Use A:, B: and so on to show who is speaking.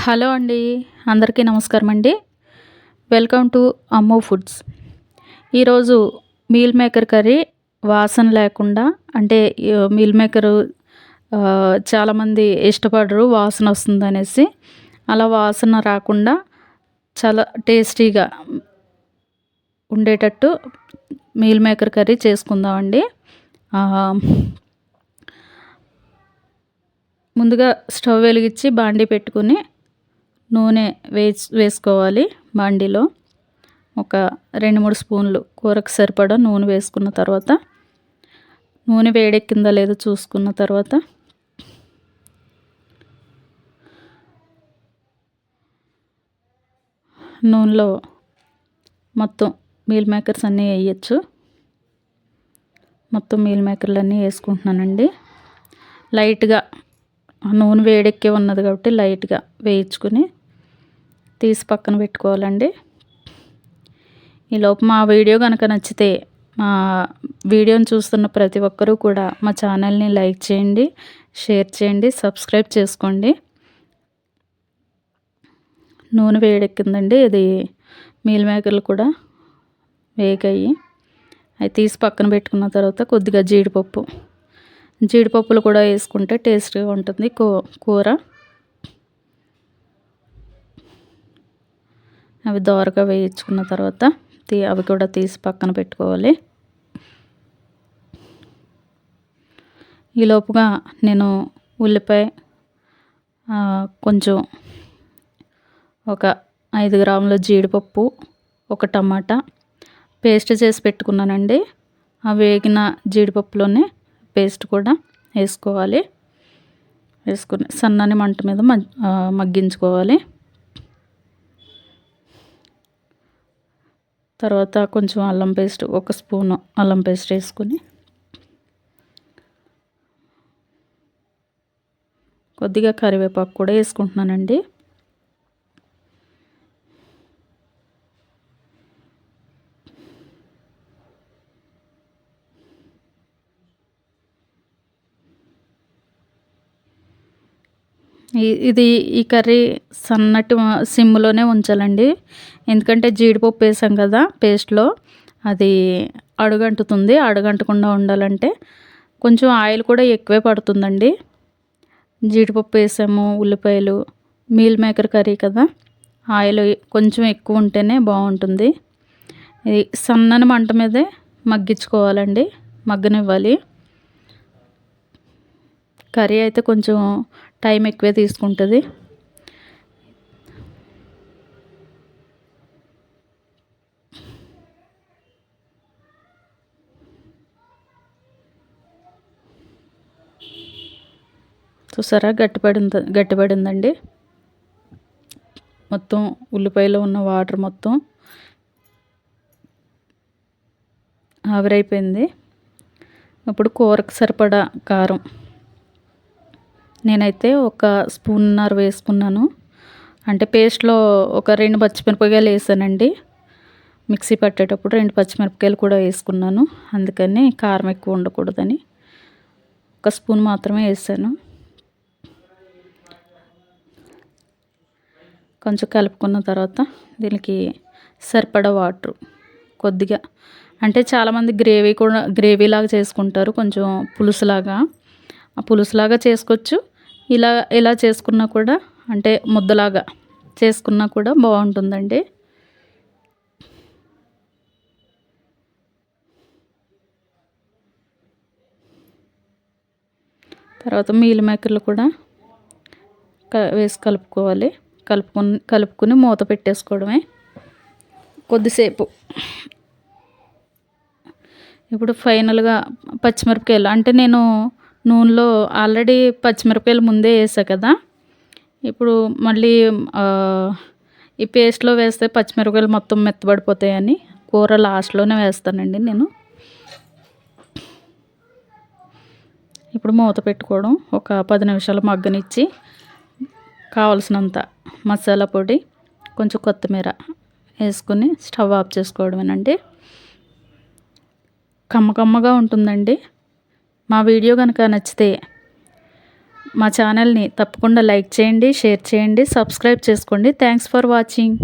A: Hello అండి అందరికీ నమస్కారం అండి. Welcome to Ammo foods. ఈరోజు మీల్ మేకర్ కర్రీ వాసన లేకుండా అంటే మీల్ మేకరు చాలామంది ఇష్టపడరు వాసన వస్తుంది అనేసి. అలా వాసన రాకుండా చాలా టేస్టీగా ఉండేటట్టు మీల్ మేకర్ కర్రీ చేసుకుందామండి ముందుగా స్టవ్ వెలిగించి బాండీ పెట్టుకుని నూనె వేసి వేసుకోవాలి బాండిలో. ఒక రెండు మూడు స్పూన్లు కూరకు సరిపడా నూనె వేసుకున్న తర్వాత నూనె వేడెక్కిందా లేదో చూసుకున్న తర్వాత నూనెలో మొత్తం మీల్ మేకర్స్ అన్నీ వేయచ్చు. మొత్తం మీల్ మేకర్లు అన్నీ వేసుకుంటున్నానండి. లైట్గా ఆ నూనె వేడెక్కే ఉన్నది కాబట్టి లైట్గా వేయించుకుని తీసి పక్కన పెట్టుకోవాలండి. ఈలోపు మా వీడియో కనుక నచ్చితే మా వీడియోని చూస్తున్న ప్రతి ఒక్కరూ కూడా మా ఛానల్ని లైక్ చేయండి షేర్ చేయండి సబ్స్క్రైబ్ చేసుకోండి. నూనె వేడెక్కిందండి ఇది మీల్ మేకర్లు కూడా వేగాయి. అవి తీసి పక్కన పెట్టుకున్న తర్వాత కొద్దిగా జీడిపప్పు. జీడిపప్పులు కూడా వేసుకుంటే టేస్ట్గా ఉంటుంది కూ కూర. అవి దోరగా వేయించుకున్న తర్వాత తీ అవి కూడా తీసి పక్కన పెట్టుకోవాలి. ఈలోపుగా నేను ఉల్లిపాయ కొంచెం ఒక ఐదు గ్రాముల జీడిపప్పు ఒక టమాటా పేస్ట్ చేసి పెట్టుకున్నానండి. ఆ వేగిన జీడిపప్పులోనే పేస్ట్ కూడా వేసుకోవాలి. వేసుకుని సన్నని మంట మీద మగ్గించుకోవాలి. తర్వాత కొంచెం అల్లం పేస్ట్ ఒక స్పూను అల్లం పేస్ట్ వేసుకుని కొద్దిగా కరివేపాకు కూడా వేసుకుంటున్నానండి ఈ- ఇది ఈ కర్రీ సన్నటి సిమ్లోనే ఉంచాలండి. ఎందుకంటే జీడిపప్పు వేసాం కదా పేస్ట్లో. అది అడుగంటుతుంది. అడుగంటకుండా ఉండాలంటే కొంచెం ఆయిల్ కూడా ఎక్కువే పడుతుందండి. జీడిపప్పు వేసాము ఉల్లిపాయలు మీల్ మేకర్ కర్రీ కదా. ఆయిల్ కొంచెం ఎక్కువ ఉంటేనే బాగుంటుంది. ఇది సన్నని మంట మీదే మగ్గించుకోవాలండి. మగ్గనివ్వాలి. కర్రీ అయితే కొంచెం టైం ఎక్కువే తీసుకుంటుంది. చూసారా? గట్టిపడింది గట్టిపడిందండి. మొత్తం ఉల్లిపాయలో ఉన్న వాటర్ మొత్తం ఆవిరైపోయింది. ఇప్పుడు కూరకు సరిపడా కారం. నేనైతే ఒక స్పూన్నర వేసుకున్నాను. అంటే పేస్ట్లో ఒక రెండు పచ్చిమిరపకాయలు వేసానండి. మిక్సీ పట్టేటప్పుడు రెండు పచ్చిమిరపకాయలు కూడా వేసుకున్నాను. అందుకని కారం ఎక్కువ ఉండకూడదని ఒక స్పూన్ మాత్రమే వేసాను. కొంచెం కలుపుకున్న తర్వాత దీనికి సరిపడా వాటర్ కొద్దిగా. అంటే చాలామంది గ్రేవీ కూడా గ్రేవీ లాగా చేసుకుంటారు. కొంచెం పులుసులాగా. ఆ పులుసులాగా చేసుకోవచ్చు. ఇలా ఇలా చేసుకున్నా కూడా అంటే ముద్దలాగా చేసుకున్నా కూడా బాగుంటుందండి. తర్వాత మీల్ మేకర్లు కూడా క- వేసి కలుపుకోవాలి. కలుపుకొని కలుపుకుని మూత పెట్టేసుకోవడమే. కొద్దిసేపు. ఇప్పుడు ఫైనల్గా పచ్చిమిరపకాయలు అంటే నేను నూనెలో ఆల్రెడీ పచ్చిమిరపకాయలు ముందే వేసా కదా. ఇప్పుడు మళ్ళీ ఈ పేస్ట్లో వేస్తే పచ్చిమిరపకాయలు మొత్తం మెత్తబడిపోతాయని కూర లాస్ట్లోనే వేస్తానండి నేను. ఇప్పుడు మూత పెట్టుకోవడం ఒక పది నిమిషాలు మగ్గనిచ్చి కావలసినంత మసాలా పొడి కొంచెం కొత్తిమీర వేసుకుని స్టవ్ ఆఫ్ చేసుకోవడమేనండి. కమ్మ కమ్మగా ఉంటుందండి. మా వీడియో కనుక నచ్చితే మా ఛానల్ని తప్పకుండా లైక్ చేయండి షేర్ చేయండి సబ్స్క్రైబ్ చేసుకోండి. Thanks for watching